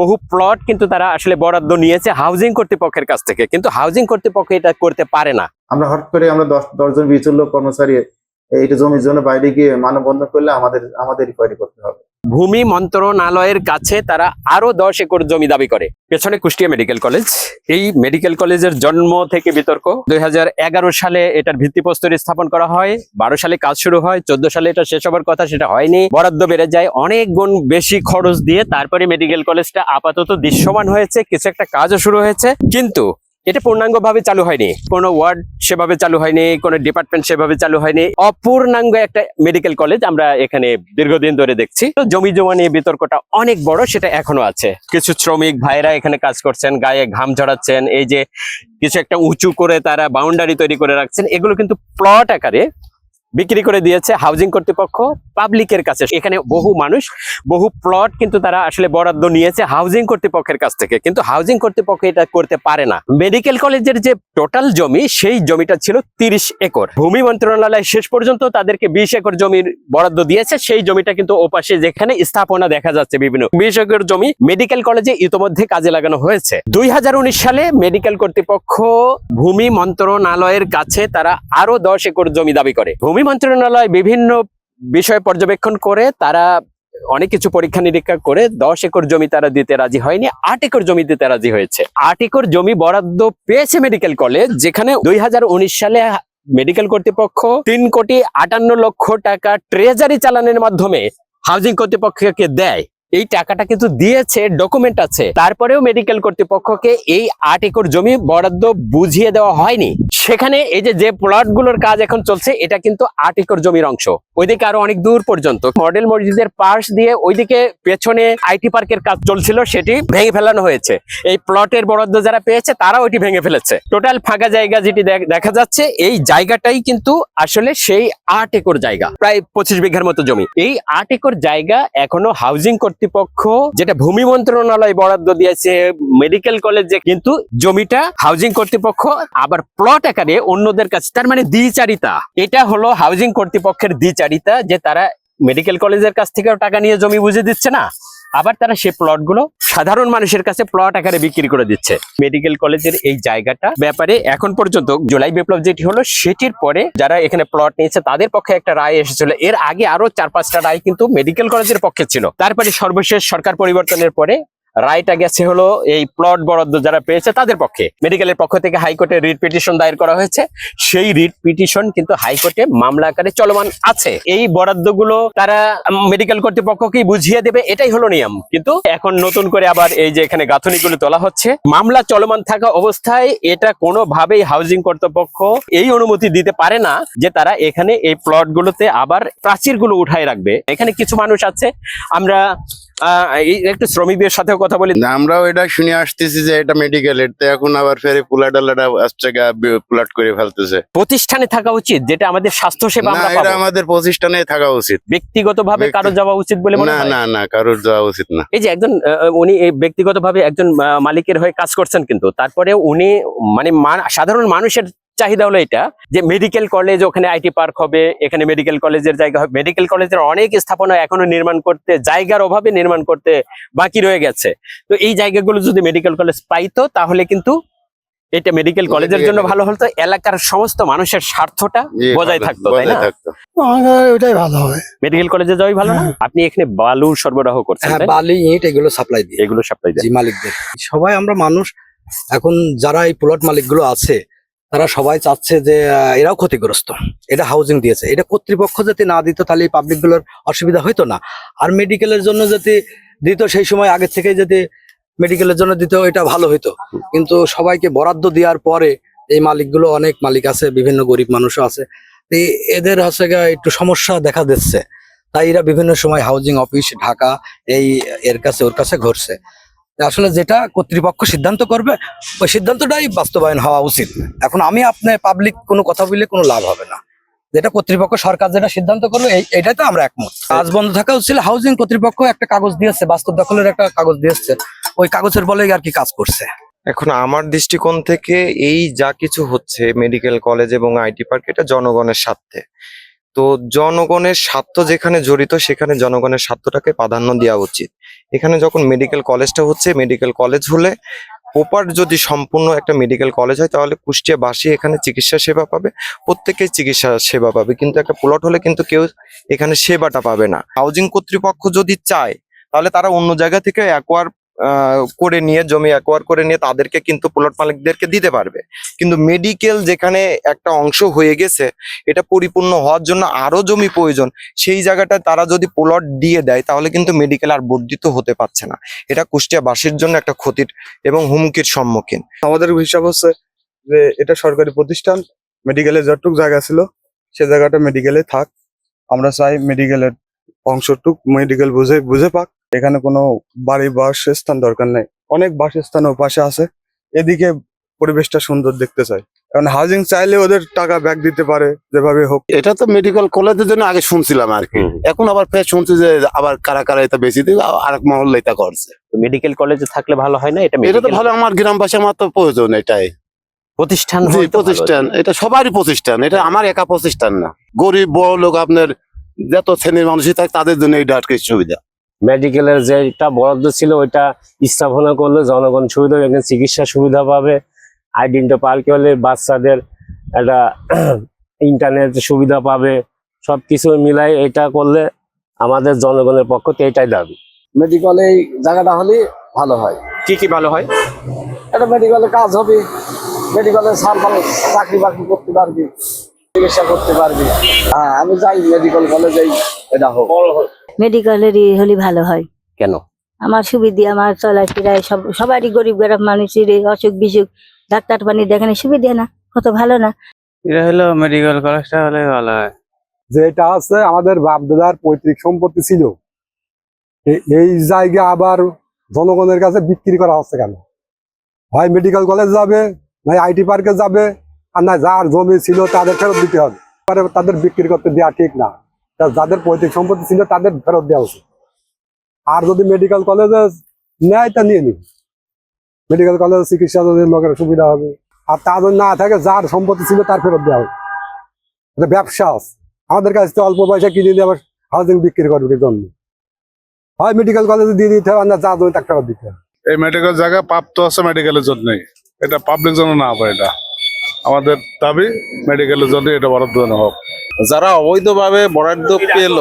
বহু প্লট কিন্তু তারা আসলে বরাদ্দ নিয়েছে হাউজিং কর্তৃপক্ষের কাছ থেকে। কিন্তু হাউজিং কর্তৃপক্ষ এটা করতে পারে না। আমরা হঠাৎ করে আমরা দশ, দশজন বিচুল্য কর্মচারী, এইটা জমির জন্য বাইরে গিয়ে মানববন্ধন করলে আমাদের, আমাদেরই কোয়ারি করতে হবে। ভূমি মন্ত্রণালয়ের কাছে তারা আরও দশ একর জমি দাবি করে। পেছনে কুষ্টিয়া মেডিকেল কলেজ। এই মেডিকেল কলেজের জন্ম থেকে বিতর্ক। দুই হাজার এগারো সালে এটার ভিত্তিপ্রস্তর স্থাপন করা হয়। বারো সালে কাজ শুরু হয়। চোদ্দ সালে এটা শেষ হবার কথা, সেটা হয়নি। বরাদ্দ বেড়ে যায়। অনেক গুণ বেশি খরচ দিয়ে তারপরে মেডিকেল কলেজটা আপাতত দৃশ্যমান হয়েছে। কিছু একটা কাজও শুরু হয়েছে। কিন্তু এটা পূর্ণাঙ্গ ভাবে চালু হয়নি। কোনো ওয়ার্ড সেভাবে চালু হয়নি, কোনো ডিপার্টমেন্ট সেভাবে চালু হয়নি। অপূর্ণাঙ্গ একটা মেডিকেল কলেজ আমরা এখানে দীর্ঘদিন ধরে দেখছি। তো জমি জমা নিয়ে বিতর্কটা অনেক বড়, সেটা এখনও আছে। কিছু শ্রমিক ভাইরা এখানে কাজ করছেন, গায়ে ঘাম ঝরাচ্ছেন, এই যে কিছু একটা উঁচু করে তারা বাউন্ডারি তৈরি করে রাখছেন, এগুলো কিন্তু প্লট আকারে বিক্রি করে দিয়েছে হাউজিং কর্তৃপক্ষ পাবলিকের কাছে। এখানে বহু মানুষ, বহু প্লট কিন্তু তারা আসলে বরাদ্দ নিয়েছে হাউজিং কর্তৃপক্ষের কাছ থেকে। কিন্তু হাউজিং কর্তৃপক্ষ এটা করতে পারে না। মেডিকেল কলেজের যে টোটাল জমি, সেই জমিটা ছিল তিরিশ একর। ভূমি মন্ত্রণালয় শেষ পর্যন্ত তাদেরকে বিশ একর জমির বরাদ্দ দিয়েছে। সেই জমিটা কিন্তু ওপাশে যেখানে স্থাপনা দেখা যাচ্ছে বিভিন্ন। বিশ একর জমি মেডিকেল কলেজে ইতোমধ্যে কাজে লাগানো হয়েছে। দুই হাজার উনিশ সালে মেডিকেল কর্তৃপক্ষ ভূমি মন্ত্রণালয়ের কাছে তারা আরও দশ একর জমি দাবি করে। ভূমি মন্ত্রণালয় বিভিন্ন বিষয় পর্যবেক্ষণ করে, তারা অনেক কিছু পরীক্ষা নিরীক্ষা করে, দশ একর জমি তারা দিতে রাজি হয়নি, আট একর জমি দিতে রাজি হয়েছে। আট একর জমি বরাদ্দ পেয়েছে মেডিকেল কলেজ, যেখানে দুই হাজার উনিশ সালে মেডিকেল কর্তৃপক্ষ তিন কোটি আটান্ন লক্ষ টাকা ট্রেজারি চালানের মাধ্যমে হাউজিং কর্তৃপক্ষকে দেয়। এই টাকাটা কিন্তু দিয়েছে, ডকুমেন্ট আছে। তারপরেও মেডিকেল কর্তৃপক্ষকে এই আট একর জমি বরাদ্দ বুঝিয়ে দেওয়া হয়নি। সেখানে এই যে যে প্লটগুলোর কাজ এখন চলছে, এটা কিন্তু আট একর জমির অংশ। ওইদিকে আরও অনেক দূর পর্যন্ত। মডেল মসজিদের পাশ দিয়ে ওইদিকে পেছনে আইটি পার্কের কাজ চলছিল, সেটি ভেঙে ফেলানো হয়েছে। এই প্লটের বরাদ্দ যারা পেয়েছে তারা ওইটি ভেঙে ফেলেছে। টোটাল ফাঁকা জায়গা যেটি দেখ- যাচ্ছে, এই জায়গাটাই কিন্তু আসলে সেই আট একর জায়গা, প্রায় পঁচিশ বিঘার মতো জমি। এই আট একর জায়গা এখনও হাউজিং কর্তৃপক্ষ, যেটা ভূমি মন্ত্রণালয় বরাদ্দ দিয়েছে মেডিকেল কলেজে কিন্তু জমিটা হাউজিং কর্তৃপক্ষ আবার প্লট আকারে অন্যদের কাছে, তার মানে দ্বিচারিতা। এটা হলো হাউজিং কর্তৃপক্ষের দ্বিচারিতা, যে তারা মেডিকেল কলেজের কাছ থেকেও টাকা নিয়ে জমি বুঝে দিচ্ছে না, আবার তারা সেই প্লটগুলো সাধারণ মানুষের কাছে প্লট আকারে বিক্রি করে দিচ্ছে। মেডিকেল কলেজের এই জায়গাটা ব্যাপারে এখন পর্যন্ত জুলাই বিপ্লব যেটি হলো, সেটির পরে যারা এখানে প্লট নিয়েছে, তাদের পক্ষে একটা রায় এসেছিল। এর আগে আরও চার পাঁচটা রায় কিন্তু মেডিকেল কলেজের পক্ষে ছিল। তারপরে সর্বশেষ সরকার পরিবর্তনের পরে রায়টা গেছে হলো এই প্লট বরাদ্দ যারা পেয়েছে তাদের পক্ষে। মেডিকেলের পক্ষ থেকে হাইকোর্টে রিট পিটিশন দায়ের করা হয়েছে। সেই রিট পিটিশন কিন্তু হাইকোর্টে মামলা আকারে চলমান আছে। এই বরাদ্দগুলো তারা মেডিকেল কর্তৃপক্ষকেই বুঝিয়ে দেবে, এটাই হলো নিয়ম। কিন্তু এখন নতুন করে আবার এই যে এখানে গাঁথনিগুলো তোলা হচ্ছে, মামলা চলমান থাকা অবস্থায় এটা কোনোভাবেই হাউজিং কর্তৃপক্ষ এই অনুমতি দিতে পারে না যে তারা এখানে এই প্লটগুলোতে আবার প্রাচীরগুলো উঠায় রাখবে। এখানে কিছু মানুষ আছে, আমরা একটু শ্রমিকদের সাথেও কথা বলি। আমরাও এটা শুনে আসতেছি যে এটা মেডিকেলের তো এখন আবার ফেরে পুলাটালাটা আসছে পুলাট করে ফেলতেছে। প্রতিষ্ঠানে থাকা উচিত যেটা আমাদের স্বাস্থ্য সেবা আমরা এটা আমাদের প্রতিষ্ঠানে থাকা উচিত। ব্যক্তিগতভাবে ব্যক্তি- কারও যাওয়া উচিত বলে মনে না হয়? না না কারোর যাওয়া উচিত না। এই যে একজন উনি ব্যক্তিগতভাবে একজন মালিকের হয়ে কাজ করছেন কিন্তু তারপরে উনি মান- সাধারণ মানুষের চাহিদা হলো এটা যে মেডিকেল কলেজ ওখানে আইটি পার্ক হবে এখানে মেডিকেল কলেজের জায়গা হবে। মেডিকেল কলেজের অনেক স্থাপনা এখনও নির্মাণ করতে জায়গার অভাবে নির্মাণ করতে বাকি রয়ে গেছে। তো এই জায়গাগুলো যদি মেডিকেল কলেজ পাইতো তাহলে কিন্তু এটা মেডিকেল কলেজের জন্য ভালো হতো। এলাকার সমস্ত মানুষের স্বার্থটা বজায় থাকতো, তাই না? ওইটাই ভালো হবে। মেডিকেল কলেজে যাওয়াই ভালো না? আপনি এখানে বালু সরবরাহ করছেন হ্যাঁ? বালি ইট এগুলো সাপ্লাই দিয়ে। এগুলো সাপ্লাই দেন জি মালিকদের। সবাই আমরা মানুষ। এখন যারা এই প্লট মালিকগুলো আছে তারা সবাই চাচ্ছে যে এরাও ক্ষতিগ্রস্ত। এটা হাউজিং দিয়েছে। এটা কর্তৃপক্ষ যদি না দিত, তাহলে এই পাবলিকগুলোর অসুবিধা হইতো না। আর মেডিকেলের জন্য যদি দিত, সেই সময় আগে থেকে যদি মেডিকেলের জন্য দিত, এটা ভালো হইতো। কিন্তু সবাইকে বরাদ্দ দেওয়ার পরে এই মালিকগুলো অনেক মালিক আছে, বিভিন্ন গরিব মানুষও আছে। এদের হচ্ছে একটু সমস্যা দেখা দিচ্ছে। তাই এরা বিভিন্ন সময় হাউজিং অফিস ঢাকা, এই এর কাছে, ওর কাছে ঘুরছে। আসলে যেটা কর্তৃপক্ষ সিদ্ধান্ত করবে, ওই সিদ্ধান্তটাই বাস্তবায়ন হওয়া উচিত। এখন আমি আপনার পাবলিক কোনো কথা বললে কোনো লাভ হবে না। যেটা কর্তৃপক্ষ সরকার যেটা সিদ্ধান্ত করবে এটাই তো আমরা একমত। কাজ বন্ধ থাকা উচিত হাউজিং কর্তৃপক্ষ একটা কাগজ দিয়েছে, বাস্তব দখলের একটা কাগজ দিয়েছে। ওই কাগজের বলে আর কি কাজ করছে। এখন আমার দৃষ্টিকোণ থেকে এই যা কিছু হচ্ছে মেডিকেল কলেজ এবং আইটি পার্ক এটা জনগণের স্বার্থে। তো জনগণের স্বার্থ যেখানে জড়িত, সেখানে জনগণের স্বার্থটাকে প্রাধান্য দেওয়া উচিত। এখানে যখন মেডিকেল কলেজটা হচ্ছে মেডিকেল কলেজ হলে প্রপার যদি সম্পূর্ণ একটা মেডিকেল কলেজ হয়, তাহলে কুষ্টিয়াবাসী এখানে চিকিৎসা সেবা পাবে, প্রত্যেকেই চিকিৎসা সেবা পাবে। কিন্তু একটা প্লট হলে কিন্তু কেউ এখানে সেবাটা পাবে না। হাউজিং কর্তৃপক্ষ যদি চায়, তাহলে তারা অন্য জায়গা থেকে অ্যাকোয়ার করে নিয়ে, জমি অ্যাকোয়ার করে নিয়ে তাদেরকে কিন্তু প্লট মালিকদেরকে দিতে পারবে। কিন্তু মেডিকেল যেখানে একটা অংশ হয়ে গেছে, এটা পরিপূর্ণ হওয়ার জন্য আরও জমি প্রয়োজন, সেই জায়গাটা তারা যদি প্লট দিয়ে দেয়, তাহলে কিন্তু মেডিকেল আর বর্ধিত হতে পারছে না। এটা কুষ্টিয়াবাসীর জন্য একটা ক্ষতির এবং হুমকির সম্মুখীন। আমাদের হিসাব হচ্ছে যে এটা সরকারি প্রতিষ্ঠান মেডিকেলে যতটুক জায়গা ছিল, সে জায়গাটা মেডিকেলে থাক। আমরা চাই মেডিকেলের অংশটুক মেডিকেল বুঝে বুঝে পাক। এখানে কোনো বাড়ি বাসস্থান দরকার নেই। অনেক বাসস্থান ও পাশে আছে। এদিকে পরিবেশটা সুন্দর দেখতে চাই। কারণ হাউজিং চাইলে ওদের টাকা ব্যাক দিতে পারে যেভাবে হোক। এটা তো মেডিকেল কলেজের জন্য আগে শুনছিলাম আর কি। এখন আবার ফের শুনছি যে আবার কারা কারা এটা বেশি দিবে আর এক মহল্লা এটা করছে। মেডিকেল কলেজে থাকলে ভালো হয় না? এটা এটা তো ভালো আমার গ্রামবাসী আমার তো প্রয়োজন এটাই। প্রতিষ্ঠান প্রতিষ্ঠান। এটা সবারই প্রতিষ্ঠান। এটা আমার একা প্রতিষ্ঠান না। গরিব বড় লোক আপনার যত শ্রেণির মানুষই থাকে তাদের জন্য এটা আর কি সুবিধা। মেডিকেলের যেটা বরাদ্দ ছিল ওইটা স্থাপনা করলে জনগণ সুবিধা হবে এখানে চিকিৎসা সুবিধা পাবে। আইডেন্টি পার্কে হলে বাচ্চাদের একটা ইন্টারনেট সুবিধা পাবে। সবকিছু মিলাই এটা করলে আমাদের জনগণের পক্ষ থেকে এটাই দাবি। মেডিকেলে এই জায়গাটা হলে ভালো হয়। কি কি ভালো হয়? এটা মেডিকেলে কাজ হবে। মেডিকেলে সারভাল চাকরি বাকরি করতে পারবি চিকিৎসা করতে পারবি। হ্যাঁ আমি যাই মেডিকেল কলেজেই এটা হোক। মেডিকেলেরই হলে ভালো হয়। কেন? আমার সুবিধা আমার চলাফেরায় সব সবারই গরিব গরিব মানুষের অসুখ বিসুখ ডাক্তার পানি দেখানো সুবিধা না কত ভালো না। এটা হলো মেডিকেল কলেজটা হলে ভালো হয়। যেটা আছে আমাদের বাপ বাপদাদার পৈতৃক সম্পত্তি ছিল। এই জায়গা আবার জনগণের কাছে বিক্রি করা হচ্ছে কেন? হয় মেডিকেল কলেজ যাবে না আইটি পার্কে যাবে আর না যার জমি ছিল তাদের ফেরত দিতে হবে। পরে তাদের বিক্রি করতে দেওয়া ঠিক না। যাদের পৈতৃক সম্পত্তি ছিল তাদের ফেরত দেওয়া উচিত। আর যদি মেডিকেল কলেজে নেয়, তা নিয়ে নিন মেডিকেল কলেজে চিকিৎসা যদি লোকের সুবিধা হবে, আর তা যদি না থাকে, যার সম্পত্তি ছিল তার ফেরত দেওয়া হবে। এটা ব্যবসা আছে। আমাদের কাছ থেকে অল্প পয়সা কিনে দিয়ে আবার হাউজিং বিক্রি করবে জন্য হয় মেডিকেল কলেজে দিয়ে দিতে হবে না যা জমি তার ফেরত দিতে হবে এই মেডিকেল জায়গা প্রাপ্ত আছে মেডিকেলের জন্যই। এটা পাবলিক জন্য না হবে এটা। আমাদের দাবি মেডিকেলের জন্য এটা বরাদ্দ দেওয়া হোক যারা অবৈধভাবে বরাদ্দ পেল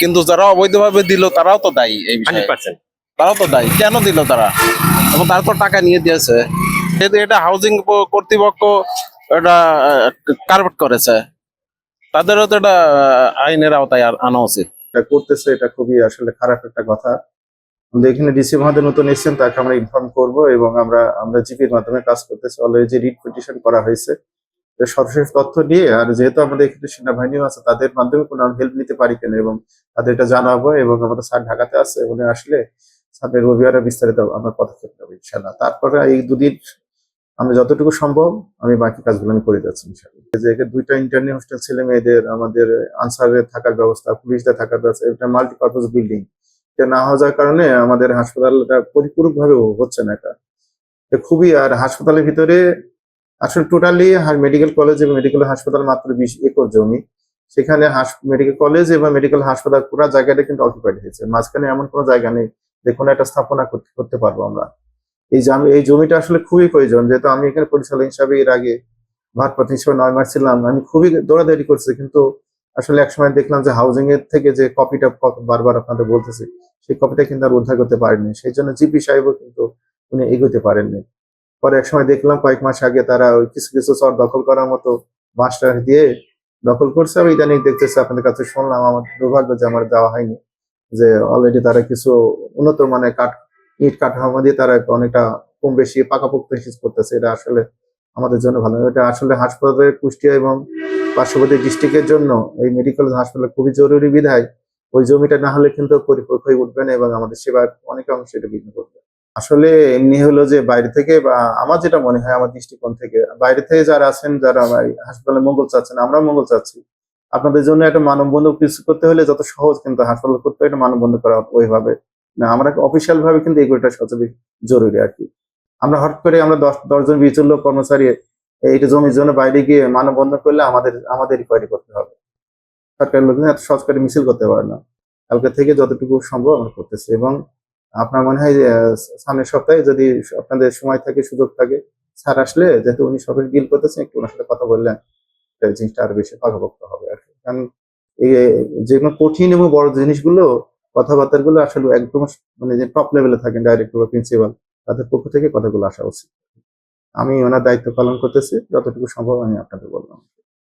কিন্তু যারা অবৈধভাবে দিল তারাও তো দায়ী এই বিষয়ে। তারাও তো দায়ী। কেন দিল তারা? এবং তারা তো টাকা নিয়ে দিয়েছে। যেহেতু এটা হাউজিং কর্তৃপক্ষ এটা কারভেট করেছে। তাদেরও তো এটা আইনের আওতায় আনা উচিত। এটা করতেছে এটা খুবই আসলে খারাপ একটা কথা। এখানে ডিসি মহাদের নতুন এসেছেন, তাকে আমরা ইনফর্ম করব এবং আমরা আমরা জিপির মাধ্যমে কাজ করতেছি। অলরেডি রিট পিটিশন করা হয়েছে। সর্বশেষ তথ্য নিয়ে আর যেহেতু আমাদের এখানে সেনাবাহিনীও আছে, তাদের মাধ্যমে কোনো হেল্প নিতে পারি কিনা এবং তাদের এটা জানাব এবং আমাদের স্যার ঢাকাতে আছে, উনি আসলে স্যারের রবিবারে বিস্তারিত আমরা পদক্ষেপ নেব ইনশাল্লাহ তারপরে এই দুদিন আমি যতটুকু সম্ভব, আমি বাকি কাজগুলো আমি করে যাচ্ছি ইনশাল্লাহ দুইটা ইন্টারনি হোস্টেল ছেলে মেয়েদের, আমাদের আনসারের থাকার ব্যবস্থা, পুলিশদের থাকার ব্যবস্থা, এটা মাল্টিপারপাস বিল্ডিং না হওয়া যাওয়ার কারণে আমাদের হাসপাতালটা পরিপূরক ভাবে হচ্ছে না এটা। খুবই, আর হাসপাতালের ভিতরে আসলে টোটালি মেডিকেল কলেজ এবং মেডিকেল হাসপাতাল মাত্র বিশ একর জমি। সেখানে মেডিকেল কলেজ এবং মেডিকেল হাসপাতাল পুরো জায়গাটা কিন্তু অকুপাইড হয়েছে। মাঝখানে এমন কোনো জায়গা নেই যে কোনো একটা স্থাপনা করতে- করতে পারব আমরা। এই জমি এই জমিটা আসলে খুবই প্রয়োজন। যেহেতু আমি এখানে পরিচালক হিসাবে এর আগে ভারপ্রাপ্ত হিসেবে নয় মাস ছিলাম। আমি খুবই দৌড়াদৌড়ি করছি, কিন্তু আসলে একসময় দেখলাম যে হাউজিং এর থেকে যে কপিটা বারবার আপনাদের বলতেছি, সেই কপিটা কিন্তু আর উদ্ধার করতে পারেনি সেই জন্য জিপি সাহেবও কিন্তু উনি এগোতে পারেননি। পরে এক সময় দেখলাম কয়েক মাস আগে তারা ওই কিছু কিছু চর দখল করার মতো বাঁশটা দিয়ে দখল করছে। আমি ইদানিং দেখতেছি আপনাদের কাছে শুনলাম, আমার দুর্ভাগ্য যে আমার দেওয়া হয়নি, যে অলরেডি তারা কিছু উন্নত মানে কাঠ, ইট কাঠামো দিয়ে তারা অনেকটা কম বেশি পাকাপোক্ত করতেছে। এটা আসলে আমাদের জন্য ভালো এটা আসলে হাসপাতালের কুষ্টিয়া এবং পার্শ্ববর্তী ডিস্ট্রিক্টের জন্য এই মেডিকেল হাসপাতাল খুবই জরুরি বিধায় ওই জমিটা না হলে কিন্তু পরিপক্ক হয়ে উঠবে না এবং আমাদের সেবার অনেক অংশ এটা বিঘ্ন করবে। আসলে এমনি হলো যে বাইরে থেকে বা আমার যেটা মনে হয় আমার দৃষ্টিকোণ থেকে, বাইরে থেকে যারা আছেন, যারা হাসপাতালে মঙ্গল চাচ্ছেন আমরা মঙ্গল চাচ্ছি। আপনাদের জন্য একটা মানববন্ধন কিছু করতে হলে যত সহজ কিন্তু হাসপাতাল করতে একটা মানববন্ধন করা ওইভাবে না, আমরা অফিসিয়াল ভাবে কিন্তু এগুলোটা সবচেয়ে জরুরি আর কি। আমরা হঠাৎ করে আমরা দশ দশজন লোক কর্মচারী এইটা জমির জন্য বাইরে গিয়ে মানববন্ধন করলে আমাদের আমাদের রিকোয়ারি করতে হবে। সরকারি লোকজন এত সহজ মিছিল করতে পারে না। কালকে থেকে যতটুকু সম্ভব আমরা করতেছি এবং আপনার মনে হয় যে সামনের সপ্তাহে যদি আপনাদের সময় থাকে, সুযোগ থাকে, স্যার আসলে যেহেতু উনি সবাই ডিল করতেছেন, একটু ওনার সাথে কথা বললেন জিনিসটা আরও বেশি পাকাপোক্ত হবে আর কি। কারণ এই যেগুলো কঠিন এবং বড় জিনিসগুলো কথাবার্তা গুলো আসলে একদম মানে যে টপ লেভেলে থাকেন ডাইরেক্টর বা প্রিন্সিপাল তাদের পক্ষ থেকে কথাগুলো আসা উচিত। আমি ওনার দায়িত্ব পালন করতেছি যতটুকু সম্ভব আমি আপনাকে বললাম।